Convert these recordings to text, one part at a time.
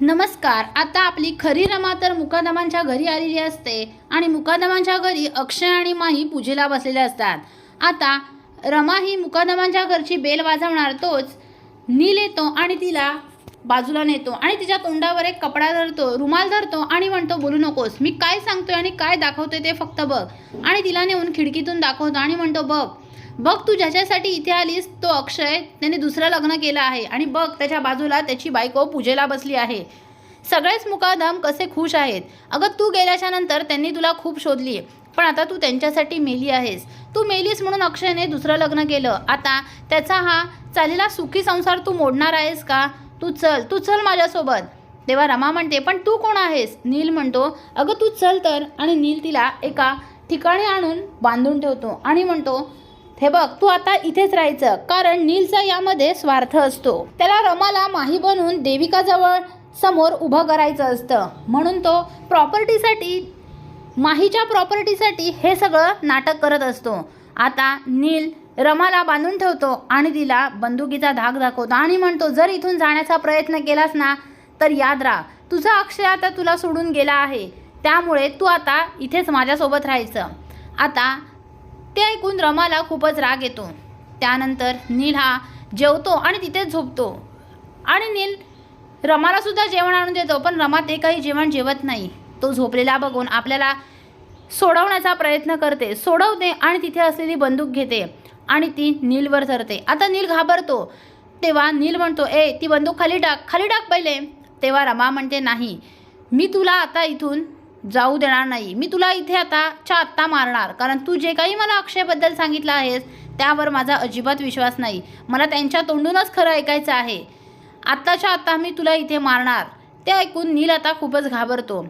नमस्कार आता आपली खरी रमा तर मुकादमांच्या घरी आलेली असते आणि मुकादमांच्या घरी अक्षय आणि माही पूजेला बसलेले असतात. आता रमा ही मुकादमांच्या घरची बेल वाजवणार तोच नील येतो आणि तिला बाजूला नेतो आणि तिच्या तोंडावर एक कपडा धरतो रुमाल धरतो आणि म्हणतो बोलू नकोस मी काय सांगतोय आणि काय दाखवतोय ते फक्त बघ. आणि तिला नेऊन खिडकीतून दाखवतो आणि म्हणतो बघ बघ तू ज्याच्यासाठी इथे आलीस तो अक्षय त्याने दुसरं लग्न केलं आहे. आणि बघ त्याच्या बाजूला त्याची बायको पूजेला बसली आहे. सगळेच मुकादम कसे खुश आहेत. अगं तू गेल्याच्यानंतर त्यांनी तुला खूप शोधली. पण आता तू त्यांच्यासाठी मेली आहेस. तू मेलीस म्हणून अक्षयने दुसरं लग्न केलं. आता त्याचा हा चालेला सुखी संसार तू मोडणार आहेस का? तू चल तू चल माझ्यासोबत. तेव्हा रमा म्हणते पण तू कोण आहेस? नील म्हणतो अगं तू चल तर. आणि नील तिला एका ठिकाणी आणून बांधून ठेवतो. आणि म्हणतो हे बघ तू आता इथेच राहायचं कारण नीलचा यामध्ये स्वार्थ असतो. त्याला रमाला माही बनवून देविकाजवळ समोर उभं करायचं असतं. म्हणून तो प्रॉपर्टीसाठी माहीच्या प्रॉपर्टीसाठी हे सगळं नाटक करत असतो. आता नील रमाला बांधून ठेवतो आणि तिला बंदुकीचा धाक दाखवतो आणि म्हणतो जर इथून जाण्याचा प्रयत्न केलास ना तर याद राहा. तुझा अक्षय आता तुला सोडून गेला आहे. त्यामुळे तू आता इथेच माझ्यासोबत राहायचं. आता ते ऐकून रमाला खूपच राग येतो. त्यानंतर नील हा जेवतो आणि तिथेच झोपतो. आणि नील रमालासुद्धा जेवण आणून देतो पण रमा ते काही जेवण जेवत नाही. तो झोपलेला बघून आपल्याला सोडवण्याचा प्रयत्न करते. सोडवते आणि तिथे असलेली बंदूक घेते आणि ती नीलवर धरते. आता नील घाबरतो. तेव्हा नील म्हणतो ए ती बंदूक खाली टाक. खाली टाक पहिले. तेव्हा रमा म्हणते नाही. मी तुला आता इथून जाऊ देणार नाही. मी तुला इथे आता च्या आत्ता मारणार. कारण तू जे काही मला अक्षयबद्दल सांगितलं आहेस त्यावर माझा अजिबात विश्वास नाही. मला त्यांच्या तोंडूनच खरं ऐकायचं आहे. आत्ताच्या आत्ता मी तुला इथे मारणार. ते ऐकून नील आता खूपच घाबरतो.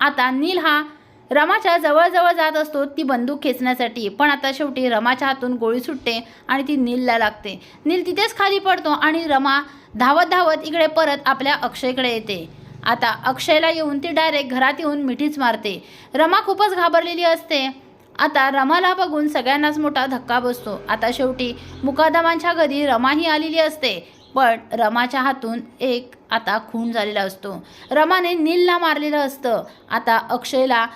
आता नील हा रमाच्या जवळजवळ जात असतो ती बंदूक खेचण्यासाठी. पण आता शेवटी रमाच्या हातून गोळी सुटते आणि ती नीलला लागते. नील तिथेच खाली पडतो आणि रमा धावत धावत इकडे परत आपल्या अक्षयकडे येते. आता अक्षयला येऊन ती डायरेक्ट घरात येऊन मिठीच मारते. रमा खूपच घाबरलेली असते. आता रमाला बघून सगळ्यांनाच मोठा धक्का बसतो. आता शेवटी मुकादमांच्या घरी रमाही आलेली असते. पण रमाच्या हातून एक आता खून झालेला असतो. रमाने नीलला मारलेलं असतं. आता अक्षयला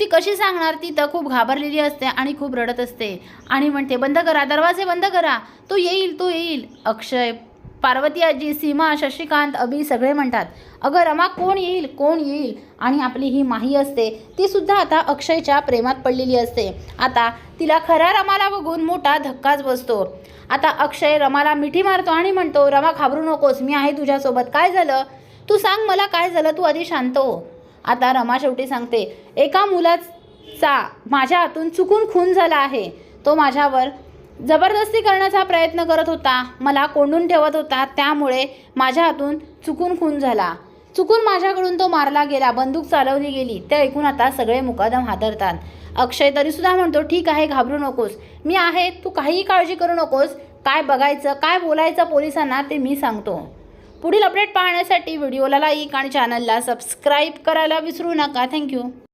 ती कशी सांगणार? ती तर खूप घाबरलेली असते आणि खूप रडत असते. आणि म्हणते बंद करा दरवाजे बंद करा. तो येईल तो येईल. अक्षय पार्वती आजी सीमा शशिकांत अभि सगळे म्हणतात अगं रमा कोण येईल? कोण येईल? आणि आपली ही माही असते ती सुद्धा आता अक्षयच्या प्रेमात पडलेली असते. आता तिला खऱ्या रमाला बघून मोठा धक्काच बसतो. आता अक्षय रमाला मिठी मारतो आणि म्हणतो रमा घाबरू नकोस मी आहे तुझ्यासोबत. काय झालं? तू सांग मला काय झालं? तू आधी शांत हो. आता रमा शेवटी सांगते एका मुलाचा माझ्या हातून चुकून खून झाला आहे. तो माझ्यावर जबरदस्ती करण्याचा प्रयत्न करत होता मला कोंडून ठेवत होता त्यामुळे माझ्या हातून चुकून खून झाला. चुकून माझ्याकडून तो मारला गेला बंदूक चालवली गेली ते ऐकून आता सगळे मुकादम हादरतात. अक्षय तरीसुद्धा म्हणतो ठीक आहे घाबरू नकोस. मी आहे तू काहीही काळजी करू नकोस. काय बघायचं काय बोलायचं पोलिसांना ते मी सांगतो. पुढील अपडेट पाहण्यासाठी व्हिडिओला लाईक आणि चॅनलला सबस्क्राईब करायला विसरू नका. थँक्यू